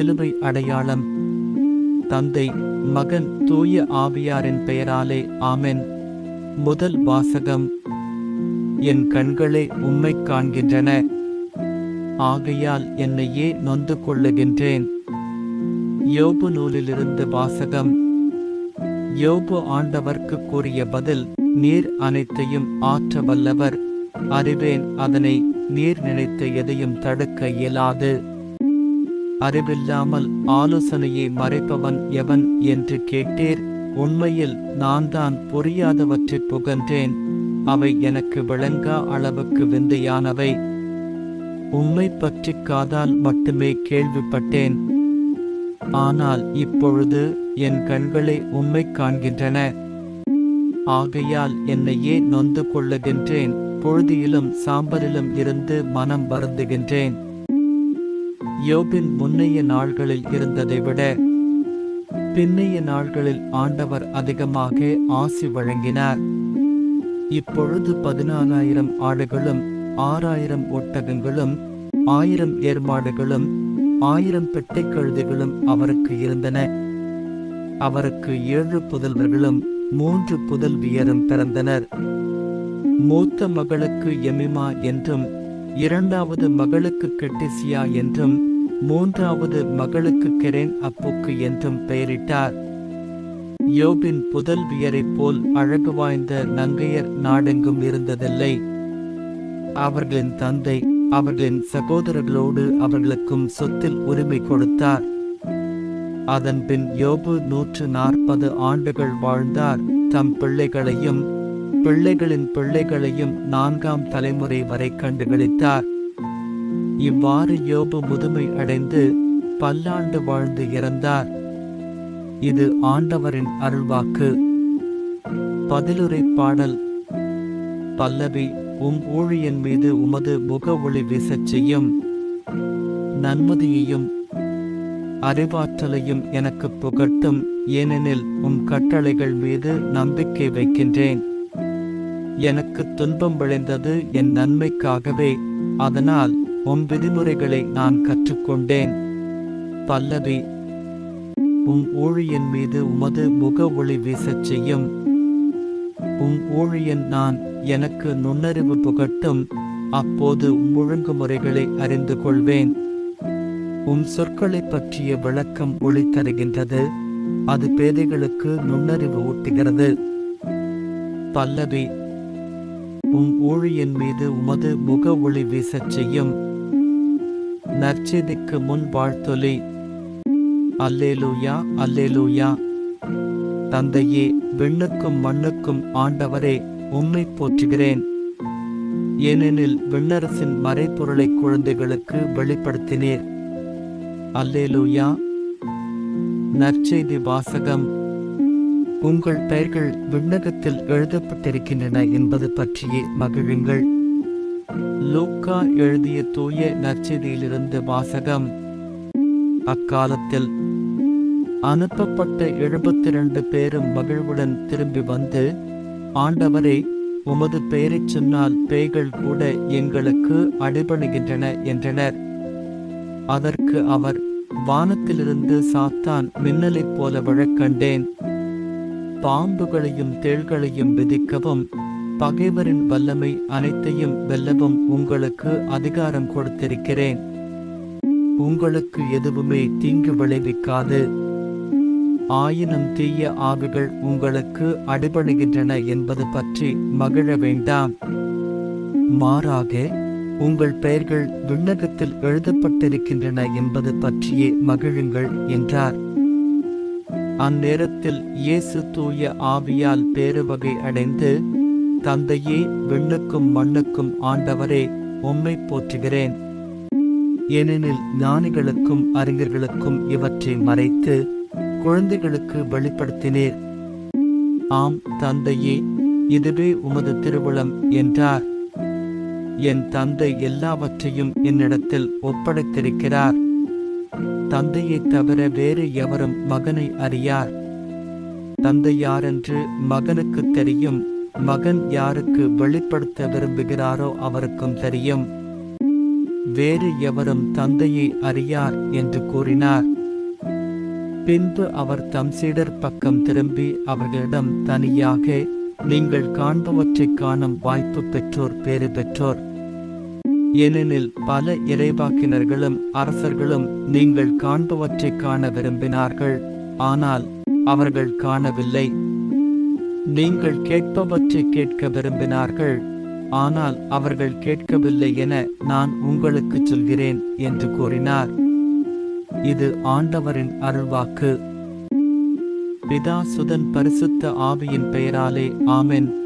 சிலுவை அடையாளம். தந்தை மகன் தூய ஆவியாரின் பெயராலே ஆமென். முதல் வாசகம் என் கண்களே உம்மை காண்கின்றன. ஆகையால் என்னையே நொந்து கொள்ளுகின்றேன்? யோபு நூலிலிருந்து வாசகம். யோபு ஆண்டவர்க்கு கூறிய பதில் நீர் அனைத்தையும் ஆற்ற வல்லவர் அறிவேன் அதனை நீர் நினைத்த எதையும் தடுக்க இயலாது. அறிவில்லாமல் ஆலோசனையை மறைப்பவன் எவன் என்று கேட்டீர். உண்மையில் நான் தான் புரியாதவற்றைப் புகன்றேன். அவை எனக்கு விளங்கா அளவுக்கு விந்தையானவை. உண்மை பற்றி காதால் மட்டுமே கேள்விப்பட்டேன். ஆனால் இப்பொழுது என் கண்களை உண்மை காண்கின்றன. ஆகையால் என்னையே நொந்து கொள்ளுகின்றேன். பொழுதியிலும் சாம்பலிலும் இருந்து மனம் வருந்துகின்றேன். யோபின் முன்னைய நாள்களில் இருந்ததை விட பின்னைய நாள்களில் ஆண்டவர் அதிகமாக ஆசி வழங்கினார். இப்பொழுது பதினாலாயிரம் ஆடுகளும் ஆறாயிரம் ஒட்டகங்களும் ஆயிரம் ஏற்பாடுகளும் ஆயிரம் பெட்டை கழுதைகளும் அவருக்கு இருந்தன. அவருக்கு ஏழு புதல்வர்களும் மூன்று புதல்வியரும் பிறந்தனர். மூத்த மகளுக்கு எமிமா என்றும் இரண்டாவது மகளுக்கு கெட்டிசியா என்றும் மூன்றாவது மகளுக்கு கெரேன் அப்புக்கு என்றும் பெயரிட்டார். யோபின் புதல்வியரைப் போல் அழகு வாய்ந்த நங்கையர் நாடெங்கும் இருந்ததில்லை. அவர்களின் தந்தை அவர்களின் சகோதரர்களோடு அவர்களுக்கும் சொத்தில் உரிமை கொடுத்தார். அதன்பின் யோபு நூற்று நாற்பது ஆண்டுகள் வாழ்ந்தார். தம் பிள்ளைகளையும் பிள்ளைகளின் பிள்ளைகளையும் நான்காம் தலைமுறை வரை கண்டுகளித்தார். இவ்வாறு யோபு முதுமை அடைந்து பல்லாண்டு வாழ்ந்து இறந்தார். இது ஆண்டவரின் அருள்வாக்கு. பதிலுரை பாடல். பல்லவி உம் ஊழியன் மீது உமது முக ஒளி வீசச் செய்யும் நன்மதியையும் அறிவாற்றலையும் எனக்கு புகட்டும். ஏனெனில் உம் கட்டளைகள் மீது நம்பிக்கை வைக்கின்றேன். எனக்கு துன்பம் விளைந்தது என் நன்மைக்காகவே. அதனால் உம் விதிமுறைகளை நான் கற்றுக்கொண்டேன். பல்லவி உம் ஊழியன் மீது உமது முக ஒளி வீசச் செய்யும். உம் ஊழியன் நான் எனக்கு நுண்ணறிவு புகட்டும். அப்போது உம் ஒழுங்குமுறைகளை அறிந்து கொள்வேன். உம் சொற்களைப் பற்றிய விளக்கம் ஒளி தருகின்றது. அது பேதைகளுக்கு நுண்ணறிவு ஊட்டுகிறது. பல்லவி உம் ஊழியன் மீது உமது முக ஒளி வீசச் செய்யும். நற்செய்திக்கு முன் வாழ்த்தொலி. அல்லேலூயா அல்லேலூயா. தந்தையே விண்ணுக்கும் மண்ணுக்கும் ஆண்டவரே உம்மை போற்றுகிறேன். ஏனெனில் விண்ணரசின் மறைப்பொருளை குழந்தைகளுக்கு வெளிப்படுத்தினீர். அல்லேலூயா. நற்செய்தி வாசகம். உங்கள் பெயர்கள் விண்ணகத்தில் எழுதப்பட்டிருக்கின்றன என்பது பற்றியே மகிழுங்கள். லூக்கா எழுதிய தூய நற்செய்தியிலிருந்து வாசகம். அக்காலத்தில் அனுப்பப்பட்ட எழுபத்தி இரண்டு பேரும் மகிழ்வுடன் திரும்பி வந்து ஆண்டவரே உமது பெயரைச் சொன்னால் பேய்கள் கூட எங்களுக்கு அடிபணுகின்றன என்றனர். அதற்கு அவர் வானத்திலிருந்து சாத்தான் மின்னலைப் போல விழக்கண்டேன். பாம்புகளையும் தேள்களையும் விதிக்கவும் பகைவரின் வல்லமை அனைத்தையும் வெல்லவும் உங்களுக்கு அதிகாரம் கொடுத்திருக்கிறேன். உங்களுக்கு எதுவுமே தீங்கு விளைவிக்காது. ஆயினும் தீய ஆவிகள் உங்களுக்கு அடிபணிகின்றன என்பது பற்றி மகிழ வேண்டாம். மாறாக உங்கள் பெயர்கள் விண்ணகத்தில் எழுதப்பட்டிருக்கின்றன என்பது பற்றியே மகிழுங்கள் என்றார். அந்நேரத்தில் இயேசு தூய ஆவியால் பேருவகை அடைந்து தந்தையே விண்ணுக்கும் மண்ணுக்கும் ஆண்டவரே உம்மை போற்றுகிறேன். ஏனெனில் ஞானிகளுக்கும் அறிஞர்களுக்கும் இவற்றை மறைத்து குழந்தைகளுக்கு வெளிப்படுத்தினீர். ஆம் தந்தையே இதுவே உமது திருவுளம் என்றார். என் தந்தை எல்லாவற்றையும் என்னிடத்தில் ஒப்படைத்திருக்கிறார். தந்தையைத் தவிர வேறு எவரும் மகனை அறியார். தந்தை யாரென்று மகனுக்கு தெரியும். மகன் யாருக்கு வெளிப்படுத்த விரும்புகிறாரோ அவருக்கும் தெரியும். வேறு எவரும் தந்தையை அறியார் என்று கூறினார். பின்பு அவர் தம் சீடர் பக்கம் திரும்பி அவர்களிடம் தனியாக நீங்கள் காண்பவற்றைக் காணும் வாய்ப்பு பெற்றோர் பேறு பெற்றோர். ஏனெனில் பல இறைவாக்கினர்களும் அரசர்களும் நீங்கள் காண்பவற்றைக் காண விரும்பினார்கள். ஆனால் அவர்கள் காணவில்லை. நீங்கள் கேட்பவற்றை கேட்க விரும்பினார்கள். ஆனால் அவர்கள் கேட்கவில்லை என நான் உங்களுக்கு சொல்கிறேன் என்று கூறினார். இது ஆண்டவரின் அருள்வாக்கு. பிதா சுதன் பரிசுத்த ஆவியின் பெயராலே ஆமென்.